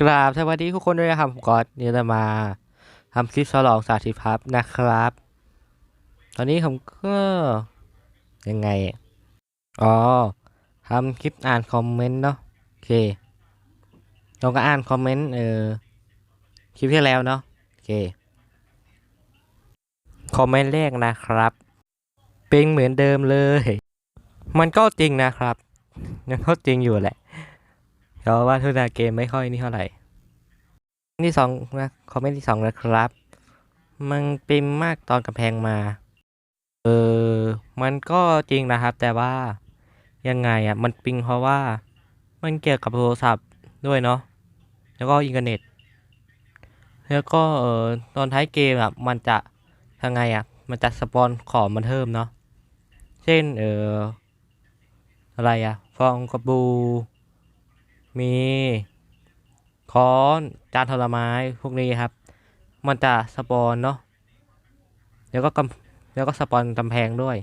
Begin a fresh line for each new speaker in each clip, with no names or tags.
กราบสวัสดีทุกคนด้วยนะครับผมก็เนี่ยจะมาทำคลิปฉลองสาธิตพับนะครับ ตอนนี้ผมก็ยังไง อ๋อทำคลิปอ่านคอมเมนต์เนาะโอเคเราก็อ่านคอมเมนต์เออคลิปที่แล้วเนาะโอเคคอมเมนต์แรกนะครับ เป็นเหมือนเดิมเลย มันก็จริงนะครับยังก็จริงอยู่แหละ เพราะว่าทุนาเกมไม่ค่อยนี่เท่าไหร่ที่สองนะคอมเมนต์ที่สองนะครับ มันปิมมากตอนกำแพงมา เออ มันก็จริงนะครับ แต่ว่ายังไงอะ มันปิงเพราะว่า มันเกี่ยวกับโทรศัพท์ด้วยเนาะ แล้วก็อินเทอร์เน็ต แล้วก็เออตอนท้ายเกมอะ มันจะยังไงอะ มันจะสปอนของมันเพิ่มเนาะ เช่นเอออะไรอะ ฟองกระบู มีค้อนจานทรไม้พวกนี้ครับ มันจะสปอนเนาะแล้วก็กำแล้วก็สปอนกำแพงด้วย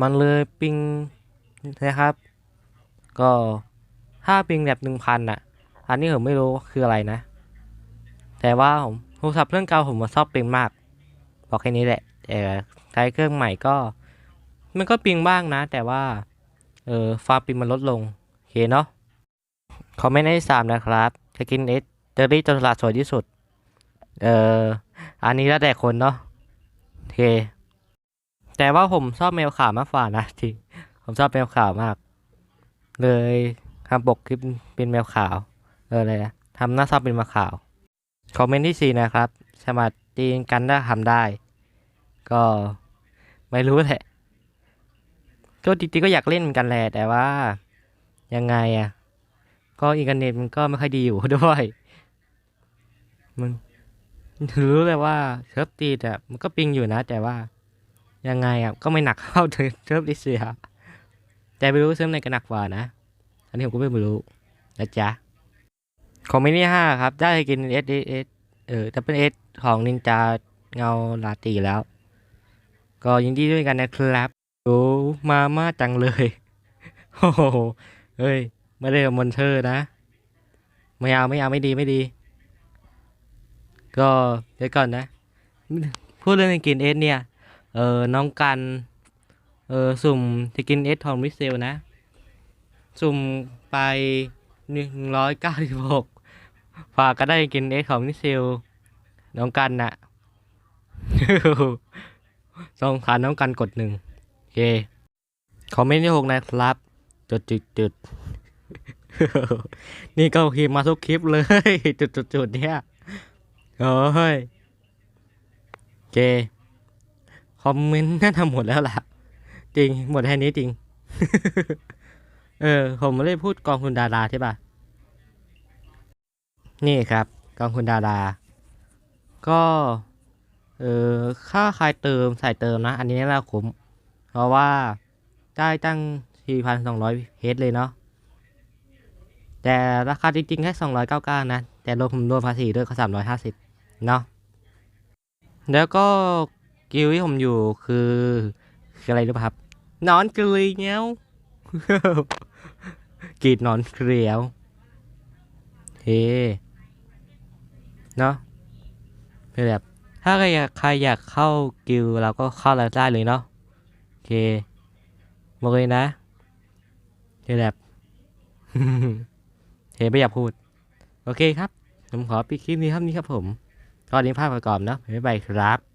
มันเลยปิงนะครับ ก็ถ้าปิงแบบหนึ่งพันอะ อันนี้ผมไม่รู้คืออะไรนะ แต่ว่าผมโทรศัพท์เครื่องเก่าผมมาชอบปิงมาก บอกแค่นี้แหละแต่ใช้เครื่องใหม่ก็ มันก็ปิงบ้างนะ แต่ว่า เออฟาร์ปิงมันลดลงโอเคเนาะ คอมเมนต์ที่สามนะครับ จะกินเอสเจอรี่จนฉลาดสวยที่สุด เอ่อ อันนี้แล้วแต่คนเนาะโอเค แต่ว่าผมชอบแมวขาวมากกว่านะจริงผมชอบแมวขาวมาก เลยทำปกคลิปเป็นแมวขาวเอออะไรนะทำหน้าชอบเป็นแมวขาว คอมเมนต์ที่สี่นะครับสามารตีกันได้ทำได้ ก็ไม่รู้แหละก็จริงๆก็อยากเล่นเหมือนกันแหละแต่ว่า ยังไงอะ ก็อินเทอร์เน็ตมันก็ไม่ค่อยดีอยู่ด้วย มันรู้เลยว่าเซิร์ฟตีดอะมันก็ปิงอยู่นะ แต่ว่ายังไงอะก็ไม่หนักเท่าเซิร์ฟดิเซียแต่ไม่รู้เซิร์ฟไหนก็หนักกว่านะ อันนี้ผมก็ไม่รู้นะจ๊ะคองมเมนต์ที่ห้าครับ ได้กินเอสเอสเออดับเบิลเอสของนินจาเงาลาตีแล้ว ก็ยินดีด้วยกันนะครับโอ้มามาจังเลยโอ้โหเฮ้ย ไม่ได้กับมอนเทอร์นะ ไม่เอาไม่เอาไม่ดีไม่ดี ก็เดี๋ยวก่อนนะ พูดเรื่องกินเอสเนี่ย เออน้องกัน เออสุ่มจะกินเอสทองมิเซลนะ สุ่มไปหนึ่งร้อยเก้าสิบหกฝากก็ได้กินเอสของมิเซลน้องกันน่ะสองขาน้องกันกดหนึ่งโอเคคอมเมนต์ที่หกนะครับ จุดจุดจุด นี่ก็คลิปมาทุกคลิปเลย จุดจุดจุดเนี่ยโอ้ยโอเค คอมเมนต์น่าทำหมดแล้วล่ะ จริง หมดแค่นี้จริง เออ ผมไม่ได้พูดกองทุนดาราใช่ป่ะ นี่ครับ กองทุนดารา ก็ เออค่าใครเติมใส่เติมนะ อันนี้น่าคุ้ม เพราะว่าได้ตั้ง 4,200 เฮดเลยเนาะ แต่ราคาจริงๆแค่299นะ แต่รวมผมรวมภาษีด้วยก็350เนาะแล้วก็กิลที่ผมอยู่คือคืออะไรรู้ป่ะครับนอนกรีเงี้ยวกรีดนอนเกลียวเฮ้เนาะคือแบบถ้าใครอยากใครอยากเข้ากิลเราก็เข้าเราได้เลยเนาะโอเคบอกเลยนะคือแบบ เฮ้ไม่อยากพูด โอเคครับ ผมขอปิดคลิปนี้เท่านี้ครับผมก็นี้ภาพประกอบเนาะบ๊ายบายครับ